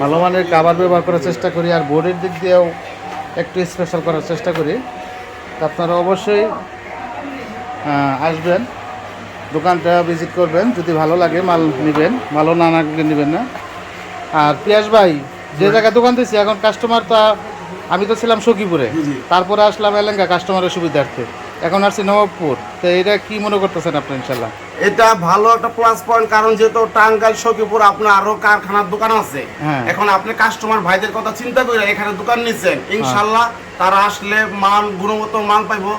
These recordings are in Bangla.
ভালো মানের কাবার ব্যবহার করার চেষ্টা করি আর বোর্ডের দিক দিয়েও একটু স্পেশাল করার চেষ্টা করি। তা আপনারা অবশ্যই আসবেন দোকানটা ভিজিট করবেন যদি ভালো লাগে মাল নেবেন ভালো না লাগলে নেবেন না। আর পিয়াস ভাই যে জায়গায় দোকান দিয়েছি এখন কাস্টমার তো আমি তো ছিলাম সখীপুরে। তারপরে আসলাম এলেঙ্গা কাস্টমারের সুবিধার্থে। এখন আসছি নবাবপুর। তো এটা কি মনে করতেছেন আপনি ইনশাল্লাহ এটা ভালো একটা প্লাস পয়েন্ট কারণ যেহেতু টাঙ্গাইল সখীপুর আপনার আরও কারখানার দোকান আছে। হ্যাঁ। এখন আপনি কাস্টমার ভাইদের কথা চিন্তা করে এখানে দোকান নিচ্ছেন ইনশাল্লাহ তারা আসলে মান গুণগত মান পাইবো।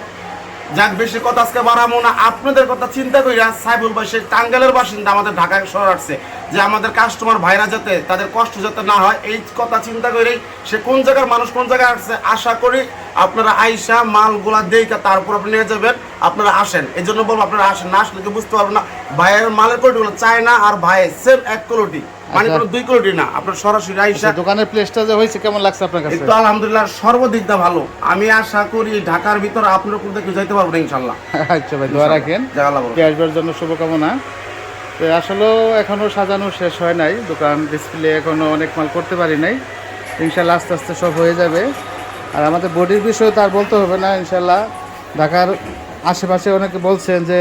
যাক বেশি কথা আজকে বাড়াবো না। আপনাদের কথা চিন্তা কইরা সাইবুল ভাই সে টাঙ্গাইলের বাসিন্দা আমাদের ঢাকায় শহর আসছে যে আমাদের কাস্টমার ভাইরা যাতে তাদের কষ্ট যাতে না হয় এই কথা চিন্তা করেই সে কোন জায়গার মানুষ কোন জায়গায় আসছে আশা করি আপনারা আইসা মালগুলা দেইকা তারপর আপনি নিয়ে যাবেন আপনারা আসেন। এই জন্য বলব আপনারা আসেন না আসলে বুঝতে পারবেন না। ভাইয়ের মালের কোয়ালিটিগুলো চায় না আর ভাইয়ের সেম এক কোয়ালিটি মানে। কোনো দুই কোয়ালিটি না আপনার সরাসরি আইসা আচ্ছা, দোকানের প্লেসটা যে হয়েছে কেমন লাগছে আপনার কাছে? একটু আলহামদুলিল্লাহ সর্বদিক দা ভালো। আমি আশা করি ঢাকার ভিতরে আপনারা কোথাও কেউ যাইতে পারবেন ইনশাল্লাহ। আচ্ছা ভাই দোয়া রাখেন। আসবার জন্য শুভকামনা। তো আসলেও এখনও সাজানো শেষ হয় নাই। দোকান ডিসপ্লে এখনও অনেক মাল করতে পারি নাই। ইনশাল্লাহ আস্তে আস্তে সব হয়ে যাবে। আর আমাদের বডির বিষয়ে তো আর বলতে হবে না, ইনশাল্লাহ। ঢাকার আশেপাশে অনেকে বলছেন যে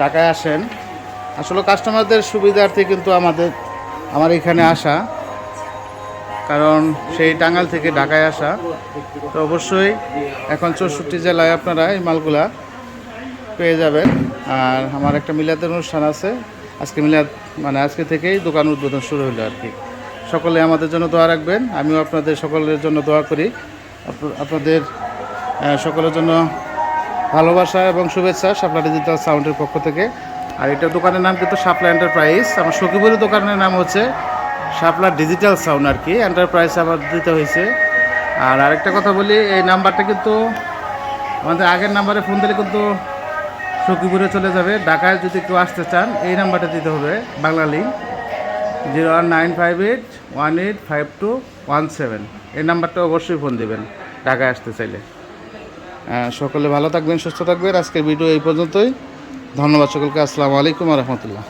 ঢাকায় আসেন। আসলে কাস্টমারদের সুবিধার্থে কিন্তু আমাদের, আমার এখানে আসা। কারণ সেই টাঙ্গাল থেকে ঢাকায় আসা। তো অবশ্যই এখন চৌষট্টি জেলায় আপনারা এই মালগুলা পেয়ে যাবেন। আর আমার একটা মিলাদের অনুষ্ঠান আছে। আজকে মিলাদ মানে আজকে থেকেই দোকান উদ্বোধন শুরু হলো আর কি। সকলে আমাদের জন্য দোয়া রাখবেন। আমিও আপনাদের সকলের জন্য দোয়া করি। আপনাদের সকলের জন্য ভালোবাসা এবং শুভেচ্ছা শাপলা ডিজিটাল সাউন্ডের পক্ষ থেকে। আর এটা দোকানের নাম কিন্তু শাপলা এন্টারপ্রাইজ আমার সখীপুরি দোকানের নাম হচ্ছে শাপলা ডিজিটাল সাউন্ড আর কি এন্টারপ্রাইজ আবার দিতে হয়েছে। আর আরেকটা কথা বলি, এই নাম্বারটা কিন্তু আমাদের আগের নাম্বারে ফোন দিলে কিন্তু সখীপুরে চলে যাবে। ঢাকায় যদি কেউ আসতে চান, এই নাম্বারটা দিতে হবে, Bangla link zero one nine five eight one eight five two one seven. এই নাম্বারটা অবশ্যই ফোন দেবেন, ঢাকায় আসতে চাইলে। সকলে ভালো থাকবেন, সুস্থ থাকবেন। আজকের ভিডিও এই পর্যন্তই। ধন্যবাদ সকলকে। আসসালামু আলাইকুম রহমতুল্লাহ।